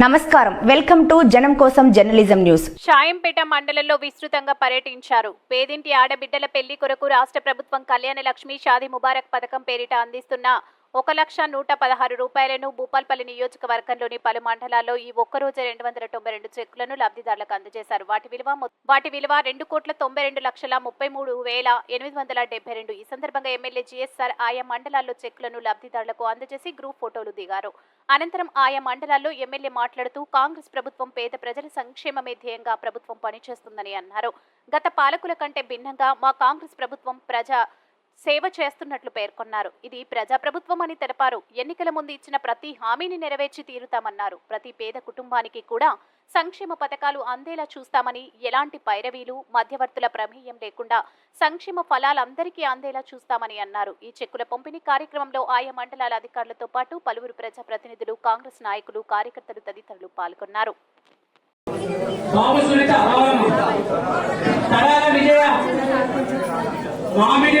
నమస్కారం. Welcome to జనం కోసం జర్నలిజం న్యూస్. షాయంపేట మండలంలో విస్తృతంగా పర్యటించారు. పేదింటి ఆడబిడ్డల పెళ్ళి కొరకు రాష్ట్ర ప్రభుత్వం కళ్యాణ లక్ష్మి షాది ముబారక్ పథకం పేరిట అందిస్తున్న ఒక లక్ష నూట పదహారు రూపాయలను భూపాల్పల్లి నియోజకవర్గంలోని పలు మండలాల్లో ఈ ఒక్కరోజు రెండు వందల తొంభై రెండు చెక్కులను లబ్ధిదారులకు అందజేశారు. వాటి విలువ వాటి విలువ రెండు కోట్ల తొంభై రెండు లక్షల ముప్పై మూడు వేల ఎనిమిది వందల డెబ్బై రెండు. ఈ సందర్భంగా ఎమ్మెల్యే జిఎస్ఆర్ ఆయా మండలాల్లో చెక్కులను లబ్ధిదారులకు అందజేసి గ్రూప్ ఫోటోలు దిగారు. అనంతరం ఆయా మండలాల్లో ఎమ్మెల్యే మాట్లాడుతూ కాంగ్రెస్ ప్రభుత్వం పేద ప్రజల సంక్షేమమే ధ్యేయంగా ప్రభుత్వం పనిచేస్తుందని అన్నారు. గత పాలకుల కంటే భిన్నంగా మా కాంగ్రెస్ ప్రభుత్వం ప్రజా సేవ చేస్తున్నట్లు పేర్కొన్నారు. ఇది ప్రజాప్రభుత్వం అని తెలిపారు. ఎన్నికల ముందు ఇచ్చిన ప్రతి హామీని నెరవేర్చి తీరుతామన్నారు. ప్రతి పేద కుటుంబానికి కూడా సంక్షేమ పథకాలు అందేలా చూస్తామని ఎలాంటి పైరవీలు మధ్యవర్తుల ప్రమేయం లేకుండా సంక్షేమ ఫలాలందరికీ అందేలా చూస్తామని అన్నారు. ఈ చెక్కుల పంపిణీ కార్యక్రమంలో ఆయా మండలాల అధికారులతో పాటు పలువురు ప్రజాప్రతినిధులు కాంగ్రెస్ నాయకులు కార్యకర్తలు తదితరులు పాల్గొన్నారు. మామిడి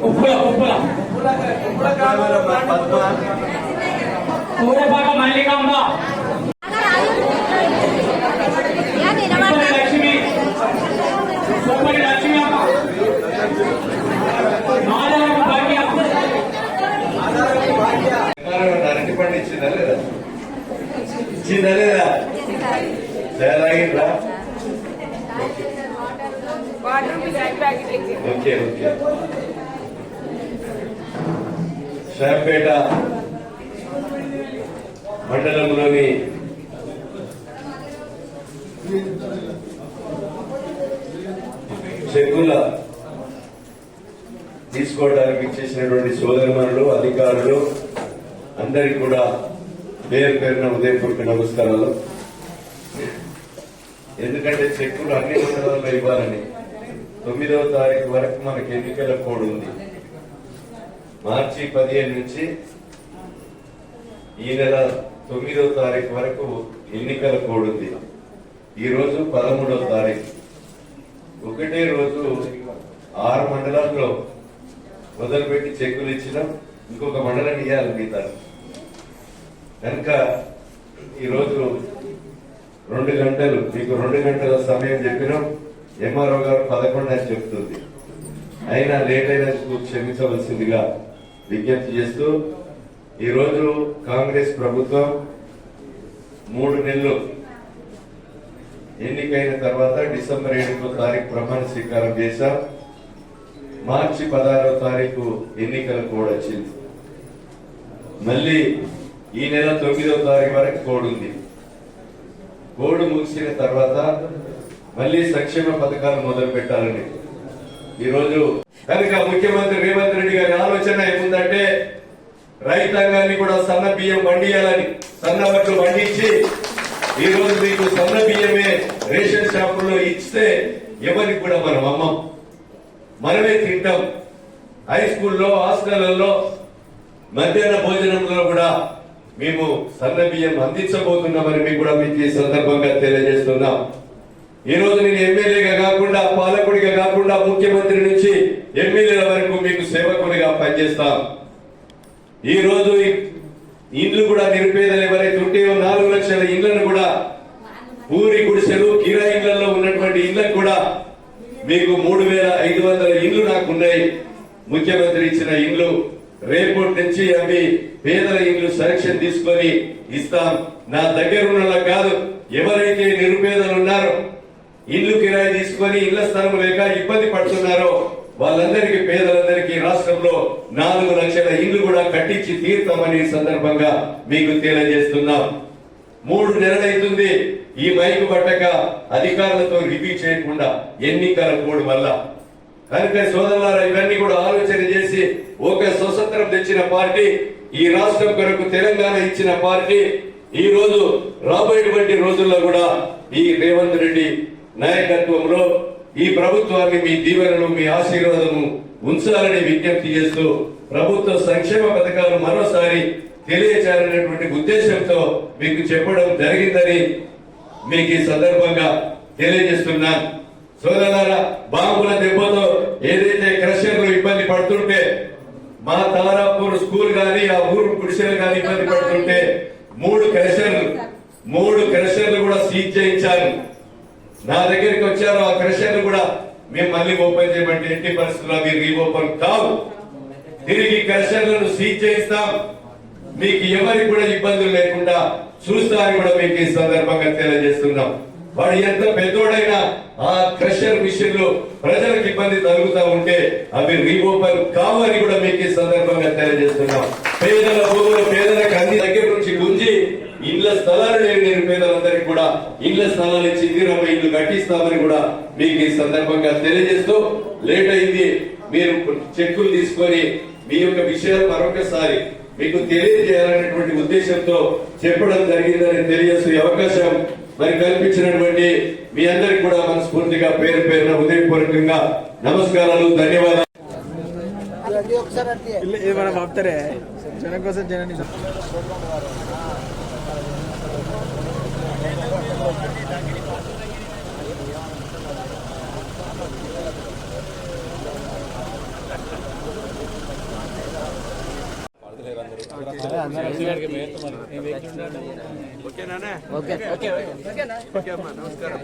కుప్పుల కుప్పుల పద్మ పూరపాక మల్లికాంబ కుప్పలి లక్ష్మి కుప్పలి లక్ష్మి అమ్మ మాధవపు భాగ్య అరటి పండు ఇచ్చిందా లేదా ఇచ్చిందా లేదా తయారాగిండ్రా ఓకే ఓకే శాంపేట మండలంలోని చెక్కుల తీసుకోవడానికి ఇచ్చేసినటువంటి సోదరుమణులు అధికారులు అందరికి కూడా పేరు పేరున ఉదయపూర్వక నమస్కారాలు. ఎందుకంటే చెక్కులు అన్ని మండలాల్లో ఇవ్వాలని తొమ్మిదవ తారీఖు వరకు మనకి ఎన్నికల కోడ్ ఉంది. మార్చి పదిహేను నుంచి ఈ నెల తొమ్మిదవ తారీఖు వరకు ఎన్నికల కోడుంది. ఈరోజు పదమూడవ తారీఖు. ఒకటే రోజు ఆరు మండలాల్లో మొదలుపెట్టి చెక్కులు ఇచ్చినాం. ఇంకొక మండలం ఇవ్వాలి మిగతా. కనుక ఈరోజు రెండు గంటలు మీకు రెండు గంటల సమయం చెప్పినాం. ఎంఆర్ఓ గారు పదకొండు అని చెప్తుంది. అయినా లేట్ అయినందుకు క్షమించవలసిందిగా విజ్ఞప్తి చేస్తూ ఈరోజు కాంగ్రెస్ ప్రభుత్వం మూడు నెలలు ఎన్నికైన తర్వాత డిసెంబర్ ఏడుకో తారీఖు ప్రమాణ స్వీకారం చేశాం. మార్చి పదహారవ తారీఖు ఎన్నికల కోడ్ వచ్చింది. మళ్ళీ ఈ నెల తొమ్మిదవ తారీఖు వరకు కోడ్ ఉంది. కోడ్ ముగిసిన తర్వాత మళ్ళీ సంక్షేమ పథకాలు మొదలు పెట్టాలని ఈరోజు కనుక ముఖ్యమంత్రి రేవంత్ రెడ్డి గారి ఆలోచన ఏముందంటే రైతాంగాన్ని కూడా సన్న బియ్యం వండియాలని సన్న బట్టలు వండించి ఈ రోజు మీకు సన్న బియ్యమే రేషన్ షాపుల్లో ఇస్తే ఎవరికి కూడా మనం అమ్మం. మనమే తింటాం. హై స్కూల్లో హాస్టళ్ళలో మధ్యాహ్న భోజనంలో కూడా మేము సన్న బియ్యం అందించబోతున్నామని మీకు కూడా మీకు ఈ సందర్భంగా తెలియజేస్తున్నాం. ఈరోజు నేను ఎమ్మెల్యేగా కాకుండా పాలకుడిగా కాకుండా ముఖ్యమంత్రి నుంచి ఎమ్మెల్యేల వరకు మీకు సేవకుడిగా పనిచేస్తాం. ఈ రోజు ఇండ్లు కూడా నిరుపేదలు ఎవరైతే ఉంటే నాలుగు లక్షల ఇండ్లను కూడా ఊరి గుడిసెలు కిరా ఇండ్లలో ఉన్నటువంటి ఇళ్ళకు కూడా మీకు మూడు వేల ఐదు వందల ఇండ్లు నాకు ఉన్నాయి. ముఖ్యమంత్రి ఇచ్చిన ఇండ్లు రేపటి నుంచి అవి పేదల ఇండ్లు సెలక్షన్ తీసుకొని ఇస్తాం. నా దగ్గర ఉన్న కాదు ఎవరైతే నిరుపేదలు ఉన్నారో ఇల్లు కిరాయి తీసుకొని ఇళ్ళ స్థలం లేక ఇబ్బంది పడుతున్నారో వాళ్ళందరికీ పేదలందరికీ రాష్ట్రంలో నాలుగు లక్షల ఇల్లు కూడా కట్టించి తీర్థమని సందర్భంగా మీకు తెలియజేస్తున్నాం. మూడు నెలలైతుంది ఈ మైకు పట్టక అధికారులతో రివ్యూ చేయకుండా ఎన్నికల కోడ్ వల్ల. కనుక సోదరులారా ఇవన్నీ కూడా ఆలోచన చేసి ఒక స్వతంత్రం తెచ్చిన పార్టీ ఈ రాష్ట్రం కొరకు తెలంగాణ ఇచ్చిన పార్టీ ఈ రోజు రాబోయేటువంటి రోజుల్లో కూడా ఈ రేవంత్ రెడ్డి నాయకత్వంలో ఈ ప్రభుత్వాన్ని మీ దీవెనలు మీ ఆశీర్వాదము ఉంచాలని విజ్ఞప్తి చేస్తూ ప్రభుత్వ సంక్షేమ పథకాలు మరోసారి తెలియచేయాలనేటువంటి ఉద్దేశంతో మీకు చెప్పడం జరిగిందని మీకు ఈ సందర్భంగా తెలియజేస్తున్నాను సోదరులారా బాంబుల దెబ్బతో ఏదైతే క్రషర్లు ఇబ్బంది పడుతుంటే మా తారాపూర్ స్కూల్ గాని ఆ ఊరు పురుషులు గాని ఇబ్బంది పడుతుంటే మూడు క్రషర్లు మూడు క్రషర్లు కూడా సీజ్ చేయించాలి నా దగ్గరికి వచ్చారు ఆ క్రషర్లు కూడా మేము మళ్ళీ ఓపెన్ చేయమంటే ఎట్టి పరిస్థితుల్లో అవి రీఓపెన్ కావు. తిరిగి క్రషర్లను సీజ్ చేయిస్తాం. మీకు ఎవరికి కూడా ఇబ్బందులు లేకుండా చూస్తారని కూడా మీకు ఈ సందర్భంగా తెలియజేస్తున్నాం. వాడు ఎంత పెద్దోడైనా ఆ క్రషర్ మిషన్లో ప్రజలకు ఇబ్బంది కలుగుతా ఉంటే అవి రీఓపెన్ కావని కూడా మీకు ఈ సందర్భంగా తెలియజేస్తున్నాం. పేదల భూములు పేదలకు అన్ని దగ్గర ఇళ్ళ స్థలాలు లేని నిరుపేదలందరికీ కూడా ఇళ్ళ స్థలాలు ఇచ్చి ఇరవై ఇల్లు కట్టిస్తామని కూడా మీకు ఈ సందర్భంగా తెలియజేస్తూ లేట్ అయింది. మీరు చెక్కులు తీసుకొని మీ యొక్క విషయాలు మరొకసారి మీకు తెలియజేయాలనేటువంటి ఉద్దేశంతో చెప్పడం జరిగిందని తెలియజేసే అవకాశం మరి కల్పించినటువంటి మీ అందరికి కూడా మనస్ఫూర్తిగా పేరు పేరున ఉదయపూర్వకంగా నమస్కారాలు ధన్యవాదాలు. మనం జనం కోసం జనాన్ని ఓకేనా ఓకే. ఓకే ఓకే నమస్కారం.